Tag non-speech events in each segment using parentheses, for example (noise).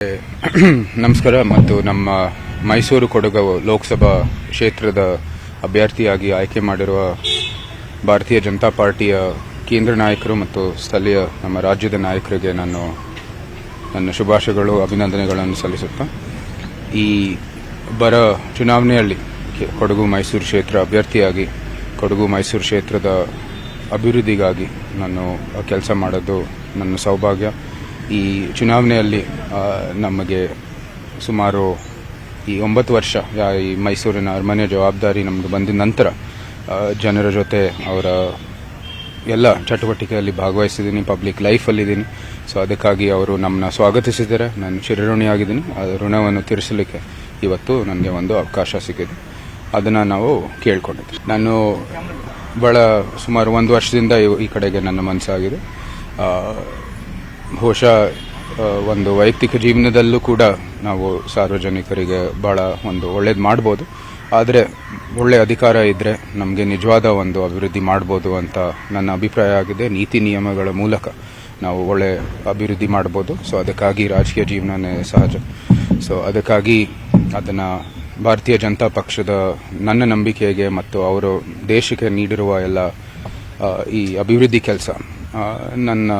(clears throat) ನಮಸ್ಕಾರ ಮತ್ತು ನಮ್ಮ ಮೈಸೂರು ಕೊಡಗು ಲೋಕಸಭಾ ಕ್ಷೇತ್ರದ ಅಭ್ಯರ್ಥಿಯಾಗಿ ಆಯ್ಕೆ ಮಾಡಿರುವ ಭಾರತೀಯ ಜನತಾ ಪಾರ್ಟಿಯ ಕೇಂದ್ರ ನಾಯಕರು ಮತ್ತು ಸ್ಥಳೀಯ ನಮ್ಮ ರಾಜ್ಯದ ನಾಯಕರಿಗೆ ನಾನು ನನ್ನ ಶುಭಾಶಯಗಳು, ಅಭಿನಂದನೆಗಳನ್ನು ಸಲ್ಲಿಸುತ್ತಾ, ಈ ಬರ ಚುನಾವಣೆಯಲ್ಲಿ ಕೊಡಗು ಮೈಸೂರು ಕ್ಷೇತ್ರ ಅಭ್ಯರ್ಥಿಯಾಗಿ, ಕೊಡಗು ಮೈಸೂರು ಕ್ಷೇತ್ರದ ಅಭಿವೃದ್ಧಿಗಾಗಿ ನಾನು ಕೆಲಸ ಮಾಡೋದು ನನ್ನ ಸೌಭಾಗ್ಯ. ಈ ಚುನಾವಣೆಯಲ್ಲಿ ನಮಗೆ ಸುಮಾರು ಈ ಒಂಬತ್ತು ವರ್ಷ ಈ ಮೈಸೂರಿನ ಅರಮನೆ ಜವಾಬ್ದಾರಿ ನಮಗೆ ಬಂದ ನಂತರ ಜನರ ಜೊತೆ ಅವರ ಎಲ್ಲ ಚಟುವಟಿಕೆಯಲ್ಲಿ ಭಾಗವಹಿಸಿದ್ದೀನಿ ಪಬ್ಲಿಕ್ ಲೈಫಲ್ಲಿದ್ದೀನಿ ಸೊ ಅದಕ್ಕಾಗಿ ಅವರು ನಮ್ಮನ್ನ ಸ್ವಾಗತಿಸಿದ್ದಾರೆ. ನಾನು ಚಿರಋಣಿಯಾಗಿದ್ದೀನಿ ಆ ಋಣವನ್ನು ತೀರಿಸಲಿಕ್ಕೆ ಇವತ್ತು ನನಗೆ ಒಂದು ಅವಕಾಶ ಸಿಕ್ಕಿದೆ. ಅದನ್ನು ನಾವು ಕೇಳ್ಕೊಂಡಿದ್ದೆ ನಾನು ಭಾಳ ಸುಮಾರು ಒಂದು ವರ್ಷದಿಂದ ಈ ಕಡೆಗೆ ನನ್ನ ಮನಸ್ಸಾಗಿದೆ. ಬಹುಶಃ ಒಂದು ವೈಯಕ್ತಿಕ ಜೀವನದಲ್ಲೂ ಕೂಡ ನಾವು ಸಾರ್ವಜನಿಕರಿಗೆ ಭಾಳ ಒಂದು ಒಳ್ಳೇದು ಮಾಡ್ಬೋದು. ಆದರೆ, ಒಳ್ಳೆ ಅಧಿಕಾರ ಇದ್ದರೆ ನಮಗೆ ನಿಜವಾದ ಒಂದು ಅಭಿವೃದ್ಧಿ ಮಾಡ್ಬೋದು ಅಂತ ನನ್ನ ಅಭಿಪ್ರಾಯ ಆಗಿದೆ. ನೀತಿ ನಿಯಮಗಳ ಮೂಲಕ ನಾವು ಒಳ್ಳೆ ಅಭಿವೃದ್ಧಿ ಮಾಡ್ಬೋದು. ಸೊ ಅದಕ್ಕಾಗಿ ರಾಜಕೀಯ ಜೀವನನೇ ಸಹಜ. ಸೊ ಅದಕ್ಕಾಗಿ ಅದನ್ನು ಭಾರತೀಯ ಜನತಾ ಪಕ್ಷದ ನನ್ನ ನಂಬಿಕೆಗೆ ಮತ್ತು ಅವರು ದೇಶಕ್ಕೆ ನೀಡಿರುವ ಎಲ್ಲ ಈ ಅಭಿವೃದ್ಧಿ ಕೆಲಸ ನನ್ನ,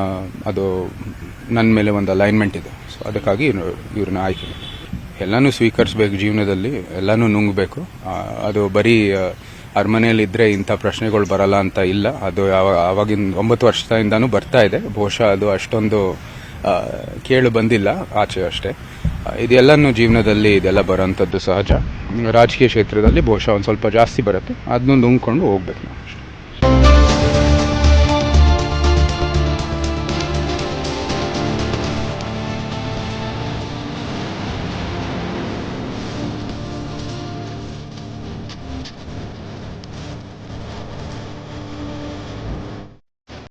ಅದು ನನ್ನ ಮೇಲೆ ಒಂದು ಅಲೈನ್ಮೆಂಟ್ ಇದೆ. ಸೊ ಅದಕ್ಕಾಗಿ ಇವ್ರು- ಇವ್ರನ್ನ ಆಯ್ಕೆ. ಎಲ್ಲನೂ ಸ್ವೀಕರಿಸಬೇಕು ಜೀವನದಲ್ಲಿ, ಎಲ್ಲನೂ ನುಂಗಬೇಕು. ಅದು ಬರೀ ಅರಮನೆಯಲ್ಲಿ ಇದ್ರೆ ಇಂಥ ಪ್ರಶ್ನೆಗಳು ಬರಲ್ಲ ಅಂತ ಇಲ್ಲ. ಅದು ಯಾವ, ಆವಾಗಿನ ಒಂಬತ್ತು ವರ್ಷದಿಂದನೂ ಬರ್ತಾ ಇದೆ. ಬಹುಶಃ ಅದು ಅಷ್ಟೊಂದು ಕೇಳು ಬಂದಿಲ್ಲ, ಆಚೆ ಅಷ್ಟೇ. ಇದೆಲ್ಲನೂ ಜೀವನದಲ್ಲಿ ಇದೆಲ್ಲ ಬರೋಂಥದ್ದು ಸಹಜ. ರಾಜಕೀಯ ಕ್ಷೇತ್ರದಲ್ಲಿ ಬಹುಶಃ ಒಂದು ಸ್ವಲ್ಪ ಜಾಸ್ತಿ ಬರುತ್ತೆ. ಅದನ್ನು ನುಂಗ್ಕೊಂಡು ಹೋಗ್ಬೇಕು ನಾವು ಅಷ್ಟೇ.